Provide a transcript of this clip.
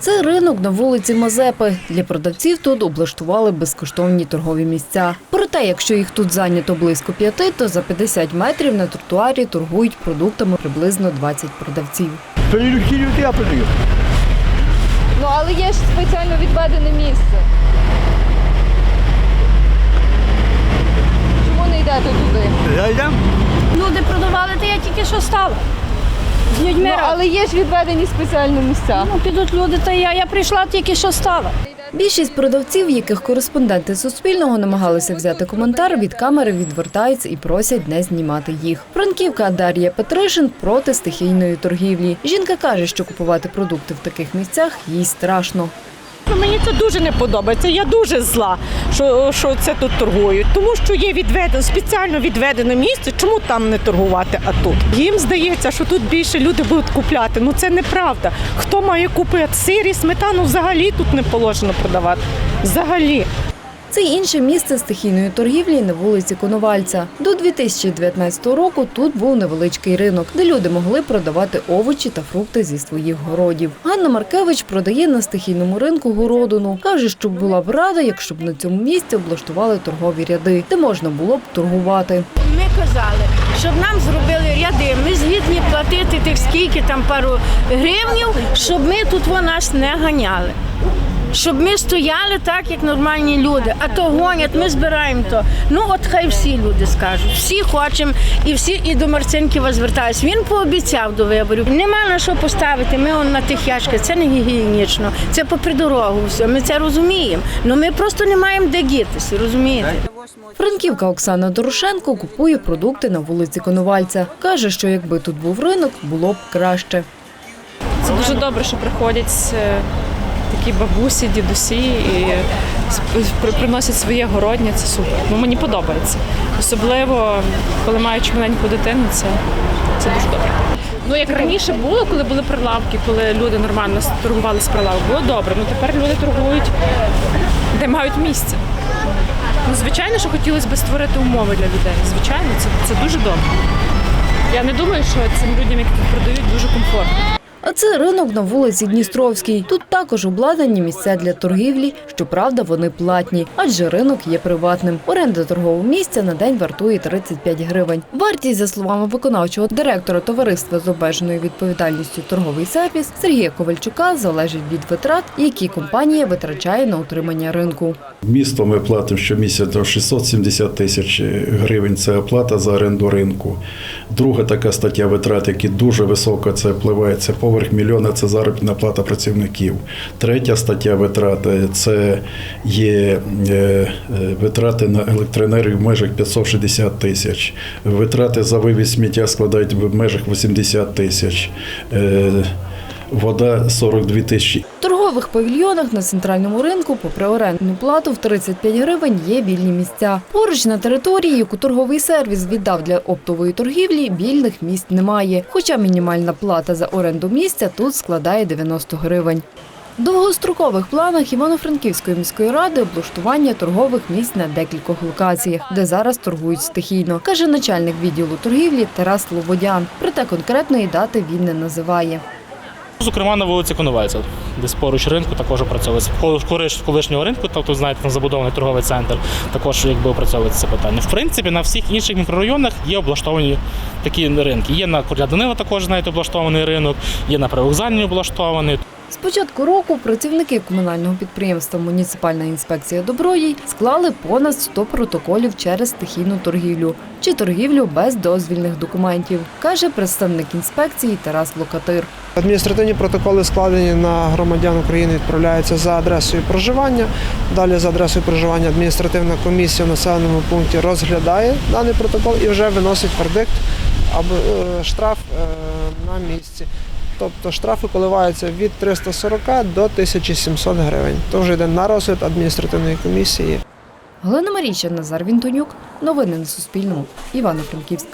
Це ринок на вулиці Мазепи. Для продавців тут облаштували безкоштовні торгові місця. Проте, якщо їх тут зайнято близько п'яти, то за 50 метрів на тротуарі торгують продуктами приблизно 20 продавців. Прийдуть люди, я продаю. Ну але є ж спеціально відведене місце. Чому не йдете туди? Я йдем? Люди продавали, то я тільки що стала. З людьми. Ну, але є ж відведені спеціальні місця. Ну, підуть люди, та я, я прийшла тільки що стала. Більшість продавців, яких кореспонденти Суспільного намагалися взяти коментар, від камери відвертаються і просять не знімати їх. Франківка Дар'я Петришин проти стихійної торгівлі. Жінка каже, що купувати продукти в таких місцях їй страшно. Ну, Мені це дуже не подобається. Я дуже зла, що, що це тут торгують. Тому що є відведено спеціально відведене місце. Чому там не торгувати, а тут? Їм здається, що тут більше люди будуть купляти. Ну це неправда. Хто має купити сир і сметану взагалі тут не положено продавати. Взагалі. Це інше місце стихійної торгівлі на вулиці Коновальця. До 2019 року тут був невеличкий ринок, де люди могли продавати овочі та фрукти зі своїх городів. Ганна Маркевич продає на стихійному ринку городину. Каже, що була б рада, якщо б на цьому місці облаштували торгові ряди, де можна було б торгувати. Ми казали, щоб нам зробили ряди. Ми згідні платити тих скільки там пару гривнів, щоб ми тут нас не ганяли. Щоб ми стояли так, як нормальні люди. А то гонять, ми збираємо то. Ну от хай всі люди скажуть. Всі хочемо, і всі і до Марцинківа звертаються. Він пообіцяв до виборів. Нема на що поставити. Ми он на тих яшках. Це не гігієнічно. Це попри дорогу. Все. Ми це розуміємо. Ну ми просто не маємо де дітися, розумієте? Франківка Оксана Дорошенко купує продукти на вулиці Коновальця. Каже, що якби тут був ринок, було б краще. Це дуже добре, що приходять е, такі бабусі, дідусі і приносять своє городня. Це супер. Ну, мені подобається. Особливо, коли маючи маленьку дитину, це, це дуже добре. Ну, як раніше було, коли були прилавки, коли люди нормально торгували з прилавок, було добре. Ну тепер люди торгують, де мають місце. Ну, звичайно, що хотілося б створити умови для людей. Звичайно, це, це дуже добре. Я не думаю, що цим людям, які продають, дуже комфортно. А це ринок на вулиці Дністровській. Тут також обладнані місця для торгівлі. Щоправда, вони платні, адже ринок є приватним. Оренда торгового місця на день вартує 35 гривень. Вартість, за словами виконавчого директора товариства з обмеженою відповідальністю торговий сервіс Сергія Ковальчука, залежить від витрат, які компанія витрачає на утримання ринку. Місто ми платимо щомісяця 670 тисяч гривень. Це оплата за оренду ринку. Друга така стаття витрат, які дуже висока, це впливає це поверх мільйона. Це заробітна плата працівників. Третя стаття витрат е, це є е, е, витрати на електроенергію в межах 560 тисяч. Витрати за вивіз сміття складають в межах 80 тисяч. Е, Вода 42 тисячі. Торгових павільйонах на центральному ринку, попри орендну плату в 35 гривень, є вільні місця. Поруч на території, яку торговий сервіс віддав для оптової торгівлі, вільних місць немає. Хоча мінімальна плата за оренду місця тут складає 90 гривень. В довгострокових планах Івано-Франківської міської ради облаштування торгових місць на декількох локаціях, де зараз торгують стихійно, каже начальник відділу торгівлі Тарас Лободян. Проте конкретної дати він не називає. Зокрема, на вулиці Коновальця, десь поруч ринку також опрацьовується. Колиш- колишнього ринку, тобто, знаєте, там забудований торговий центр, також якби опрацьовується це питання. В принципі, на всіх інших мікрорайонах є облаштовані такі ринки. Є на Курля Данила також, знаєте, облаштований ринок, є на Привокзальній облаштований. З початку року працівники комунального підприємства Муніципальна інспекція Добродій склали понад 100 протоколів через стихійну торгівлю чи торгівлю без дозвільних документів, каже представник інспекції Тарас Локатир. Адміністративні протоколи складені на громадян України, відправляються за адресою проживання. Далі за адресою проживання адміністративна комісія в населеному пункті розглядає даний протокол і вже виносить вердикт або е, штраф е, на місці. Тобто штрафи коливаються від 340 до 1700 гривень. То вже йде на розгляд адміністративної комісії. Галина Маріча, Назар Вінтонюк. Новини на Суспільному. Івано-Франківськ.